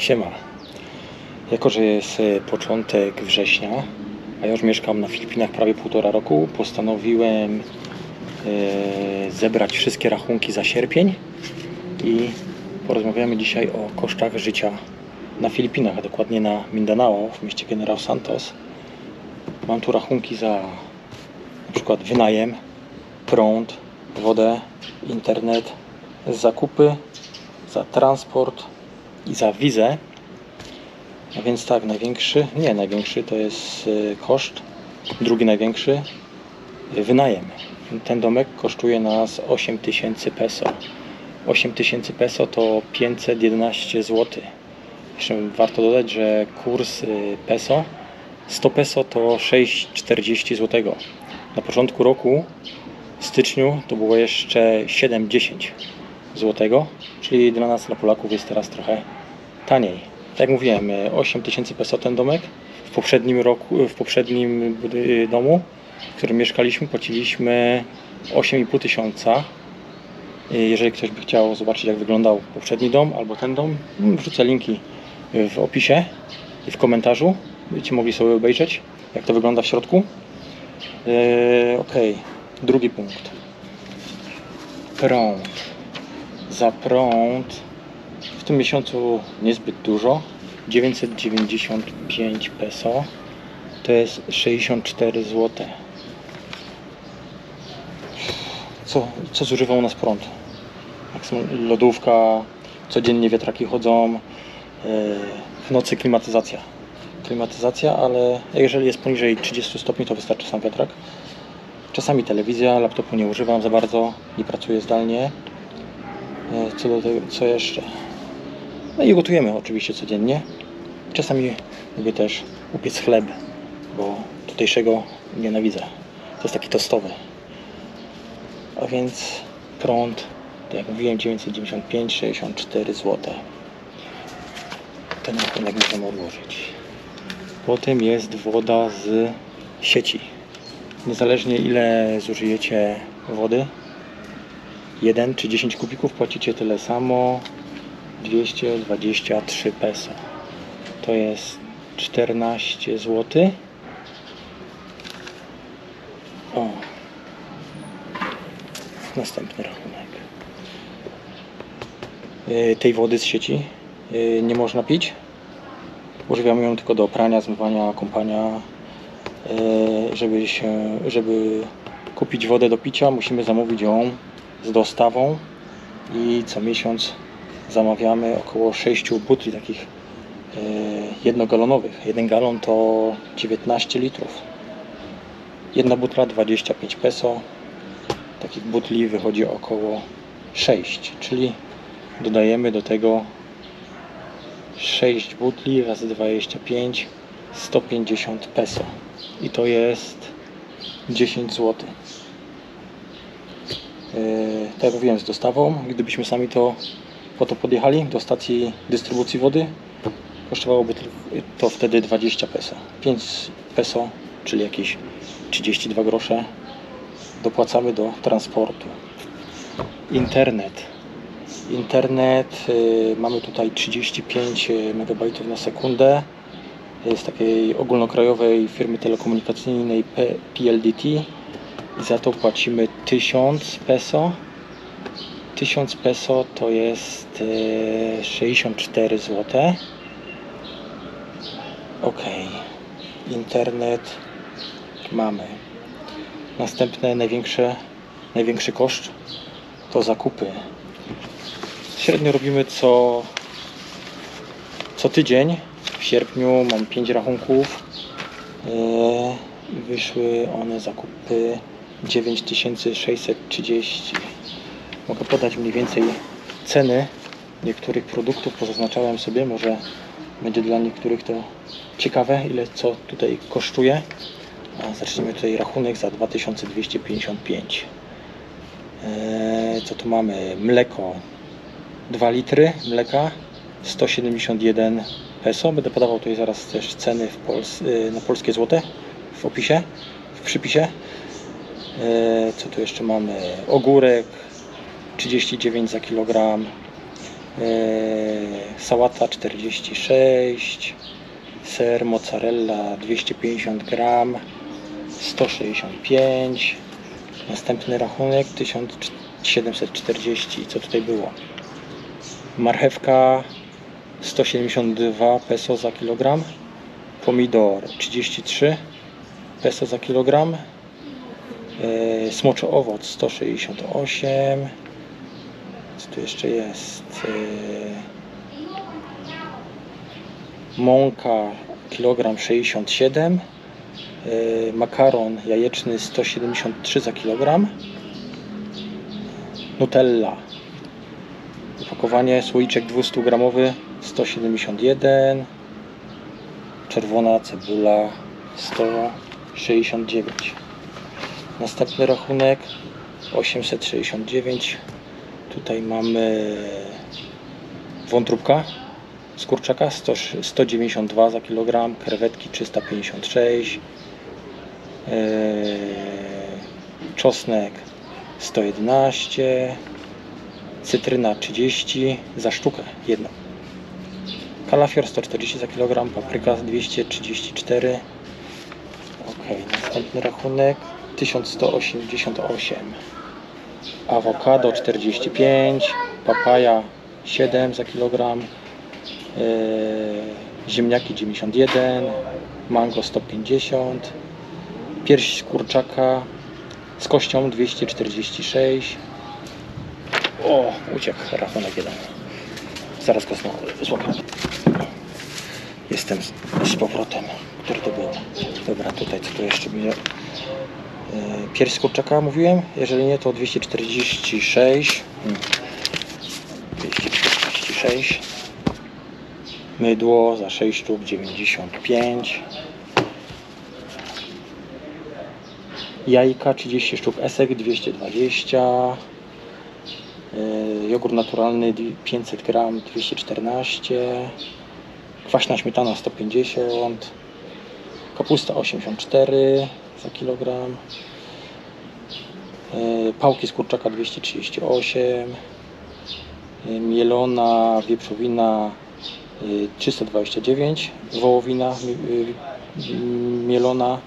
Siema. Jako, że jest e, początek września, a ja już mieszkam na Filipinach prawie półtora roku, postanowiłem e, zebrać wszystkie rachunki za sierpień i porozmawiamy dzisiaj o kosztach życia na Filipinach, a dokładnie na Mindanao w mieście General Santos. Mam tu rachunki za na przykład wynajem, prąd, wodę, internet, zakupy, za transport i za wizę. A więc tak, największy, nie największy to jest y, koszt, drugi największy y, wynajem. Ten domek kosztuje nas 8000 peso. 8000 peso to 511 zł. Jeszcze warto dodać, że kurs y, peso 100 peso to 6,40 zł. Na początku roku w styczniu to było jeszcze 7,10 zł, czyli dla nas, dla Polaków jest teraz trochę taniej. Tak jak mówiłem, e, 8000 peso ten domek. W poprzednim roku, w poprzednim budy- domu, w którym mieszkaliśmy, płaciliśmy 8,5 tysiąca. E, Jeżeli ktoś by chciał zobaczyć, jak wyglądał poprzedni dom albo ten dom, mm, wrzucę linki w opisie i w komentarzu. Będziecie mogli sobie obejrzeć, jak to wygląda w środku. E, ok, drugi punkt. Prąd. Za prąd w tym miesiącu niezbyt dużo. 995 peso to jest 64 zł. Co, co zużywa u nas prąd? Lodówka, codziennie wiatraki chodzą, yy, w nocy klimatyzacja. Klimatyzacja, ale jeżeli jest poniżej 30 stopni, to wystarczy sam wiatrak. Czasami telewizja, laptopu nie używam za bardzo, nie pracuję zdalnie. E, Co do tego, co jeszcze? No i gotujemy oczywiście codziennie. Czasami lubię też upiec chleb, bo tutejszego nienawidzę. To jest taki tostowy. A więc prąd, tak jak mówiłem, 995, 64 zł. Ten rachunek możemy odłożyć. Potem jest woda z sieci. Niezależnie ile zużyjecie wody, 1 czy 10 kubików płacicie tyle samo. 223 peso. To jest 14 zł o. Następny rachunek. Yy, tej wody z sieci yy, nie można pić. Używamy ją tylko do prania, zmywania, kąpania yy, żeby się, żeby kupić wodę do picia musimy zamówić ją z dostawą i co miesiąc zamawiamy około 6 butli takich e, jednogalonowych. Jeden galon to 19 litrów. Jedna butla 25 peso. Takich butli wychodzi około 6, czyli dodajemy do tego 6 butli razy 25 150 peso. I to jest 10 zł. Yy, tak jak mówiłem, z dostawą. Gdybyśmy sami to po to podjechali do stacji dystrybucji wody, kosztowałoby to wtedy 20 peso. 5 peso, czyli jakieś 32 grosze, dopłacamy do transportu. Internet. Internet, yy, mamy tutaj 35 MB na sekundę. Z takiej ogólnokrajowej firmy telekomunikacyjnej PLDT za to płacimy 1000 peso. 1000 peso to jest e, 64 zł. Ok. Internet mamy. Następne największe, największy koszt to zakupy. Średnio robimy co, co tydzień. W sierpniu mam 5 rachunków. E, Wyszły one zakupy 9630. Mogę podać mniej więcej ceny niektórych produktów, pozaznaczałem sobie, może będzie dla niektórych to ciekawe, ile co tutaj kosztuje. A zacznijmy tutaj rachunek za 2255. Eee, co tu mamy? Mleko 2 litry mleka 171 peso. Będę podawał tutaj zaraz też ceny w Pols y, na polskie złote w opisie, w przypisie. E, Co tu jeszcze mamy? Ogórek 39 za kilogram. E, sałata 46, ser mozzarella 250 gram, 165, następny rachunek 1740. Co tutaj było? Marchewka 172 peso za kilogram, pomidor 33 peso za kilogram, smoczy owoc 168, co tu jeszcze jest? E, mąka kilogram 67, e, makaron jajeczny 173 za kilogram, Nutella. Opakowanie słoiczek 200 gramowy 171 Czerwona cebula 169 Następny rachunek 869 Tutaj mamy wątróbka z kurczaka 100, 192 za kilogram Krewetki 356 yy, Czosnek 111 cytryna 30 za sztukę jedną. Kalafior 140 za kilogram, papryka 234. Ok, następny rachunek 1188. Awokado 45, papaja 7 za kilogram, yy, ziemniaki 91, mango 150, pierś kurczaka z kością 246. O, uciekł rachunek jeden. Zaraz go złapię. Jestem z, z powrotem. Który to był? Dobra, tutaj co tu jeszcze będzie? Yy, Pierś kurczaka mówiłem? Jeżeli nie, to 246. Hmm. 246. Mydło za 6 sztuk 95. Jajka 30 sztuk esek 220. Yy, Jogurt naturalny 500 gram 214. Kwaśna śmietana 150. Kapusta 84 za kilogram. Yy, Pałki z kurczaka 238. Yy, Mielona wieprzowina yy, 329. Wołowina yy, yy, mielona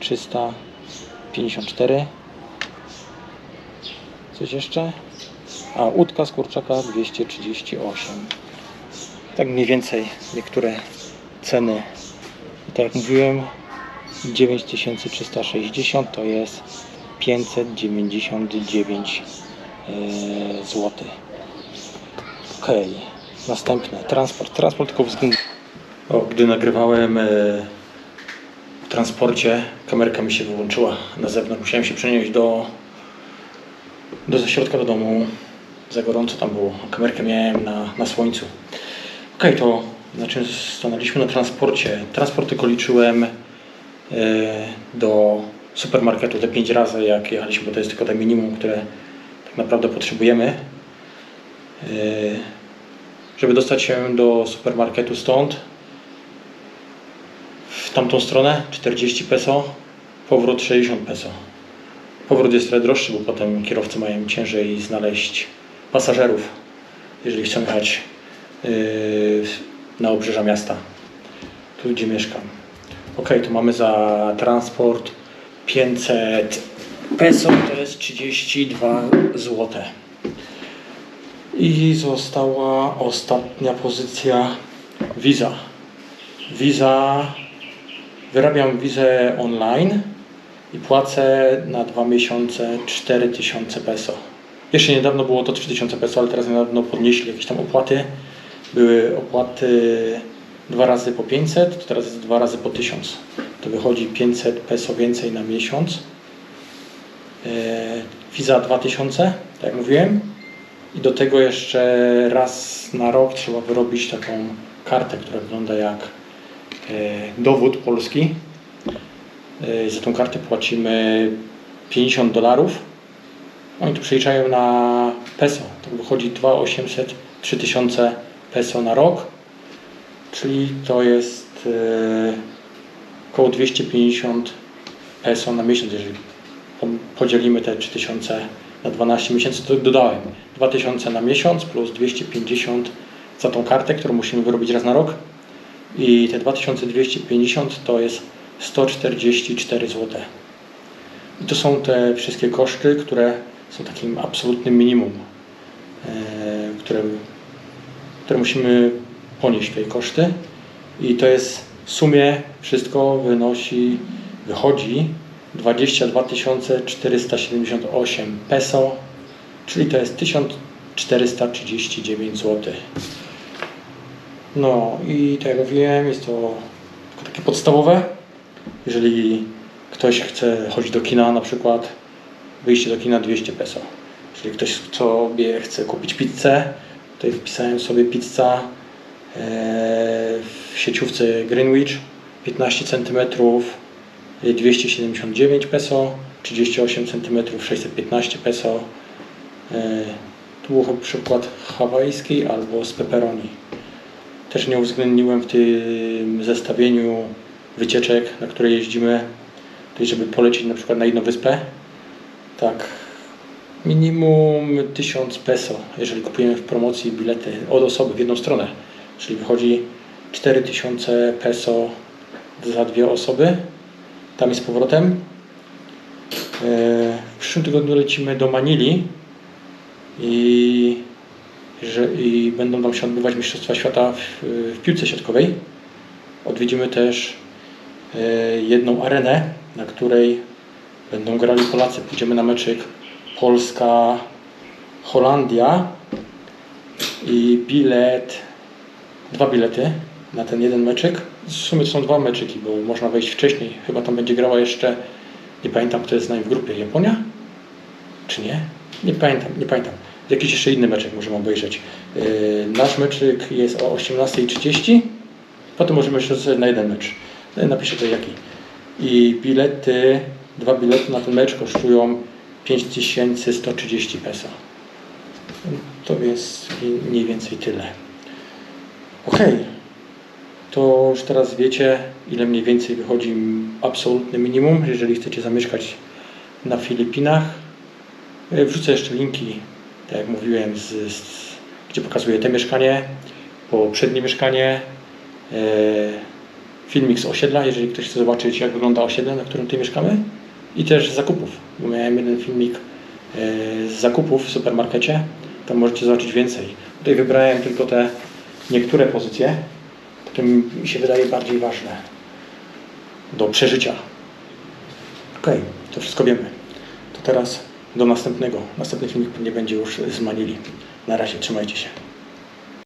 354. Coś jeszcze? A łódka z kurczaka 238. Tak mniej więcej niektóre ceny. Tak jak mówiłem, 9360 to jest 599 zł. Ok, następne transport. Transport tylko względem. O, gdy nagrywałem e, w transporcie, kamerka mi się wyłączyła na zewnątrz. Musiałem się przenieść do do zaśrodka do domu. Za gorąco tam było. Kamerkę miałem na, na słońcu. Ok, to na czym stanęliśmy? Na transporcie. Transport tylko liczyłem do supermarketu te 5 razy, jak jechaliśmy, bo to jest tylko te minimum, które tak naprawdę potrzebujemy. E, żeby dostać się do supermarketu stąd, w tamtą stronę 40 peso, powrót 60 peso. Powrót jest trochę droższy, bo potem kierowcy mają ciężej znaleźć pasażerów, jeżeli chcą jechać yy, na obrzeża miasta, tu gdzie mieszkam. Ok, to mamy za transport 500 peso, to jest 32 zł. I została ostatnia pozycja Visa. Visa, wyrabiam wizę online i płacę na dwa miesiące 4000 peso. Jeszcze niedawno było to 3000 peso, ale teraz niedawno podnieśli jakieś tam opłaty. Były opłaty dwa razy po 500, to teraz jest dwa razy po 1000. To wychodzi 500 peso więcej na miesiąc. Eee, Visa 2000, tak jak mówiłem. I do tego jeszcze raz na rok trzeba wyrobić taką kartę, która wygląda jak e, dowód polski. E, Za tą kartę płacimy 50 dolarów. Oni to przeliczają na peso. To wychodzi 2800, 3000 peso na rok. Czyli to jest e, około 250 peso na miesiąc, jeżeli po- podzielimy te 3000 na 12 miesięcy, to dodałem 2000 na miesiąc plus 250 za tą kartę, którą musimy wyrobić raz na rok. I te 2250 to jest 144 zł. I to są te wszystkie koszty, które są takim absolutnym minimum, e, które, które musimy ponieść tej koszty. I to jest w sumie wszystko wynosi, wychodzi 22 478 peso, czyli to jest 1439 zł. No i tak jak mówiłem, jest to takie podstawowe. Jeżeli ktoś chce chodzić do kina na przykład, wyjście do kina 200 peso. Jeżeli ktoś sobie chce kupić pizzę, tutaj wpisałem sobie pizza w sieciówce Greenwich 15 cm 279 peso, 38 cm 615 peso. E, Tu był przykład hawajski albo z pepperoni. Też nie uwzględniłem w tym zestawieniu wycieczek, na które jeździmy, żeby polecieć na przykład na jedną wyspę. Tak, minimum 1000 peso, jeżeli kupujemy w promocji bilety od osoby w jedną stronę. Czyli wychodzi 4000 peso za dwie osoby. Tam z powrotem. E, W przyszłym tygodniu lecimy do Manili i, że, i będą tam się odbywać Mistrzostwa Świata w, w piłce siatkowej. Odwiedzimy też e, jedną arenę, na której będą grali Polacy. Pójdziemy na meczyk Polska-Holandia i bilet, dwa bilety na ten jeden meczyk. W sumie to są dwa meczyki, bo można wejść wcześniej. Chyba tam będzie grała jeszcze, nie pamiętam kto jest z nami w grupie, Japonia? Czy nie? Nie pamiętam, nie pamiętam. Jakiś jeszcze inny meczek możemy obejrzeć. Yy, nasz meczyk jest o 18.30. Potem możemy jeszcze na jeden mecz. Yy, Napiszę to jaki. I bilety, dwa bilety na ten mecz kosztują 5130 peso. To jest mniej więcej tyle. Okej. To już teraz wiecie, ile mniej więcej wychodzi absolutne minimum, jeżeli chcecie zamieszkać na Filipinach. E, Wrzucę jeszcze linki, tak jak mówiłem, z, z, gdzie pokazuję te mieszkanie, poprzednie mieszkanie, e, filmik z osiedla, jeżeli ktoś chce zobaczyć, jak wygląda osiedle, na którym tutaj mieszkamy, i też z zakupów, miałem jeden filmik e, z zakupów w supermarkecie, tam możecie zobaczyć więcej. Tutaj wybrałem tylko te niektóre pozycje, które mi się wydaje bardziej ważne do przeżycia. Okej, to wszystko wiemy. To teraz do następnego. Następny filmik nie będzie już z Manili. Na razie, trzymajcie się.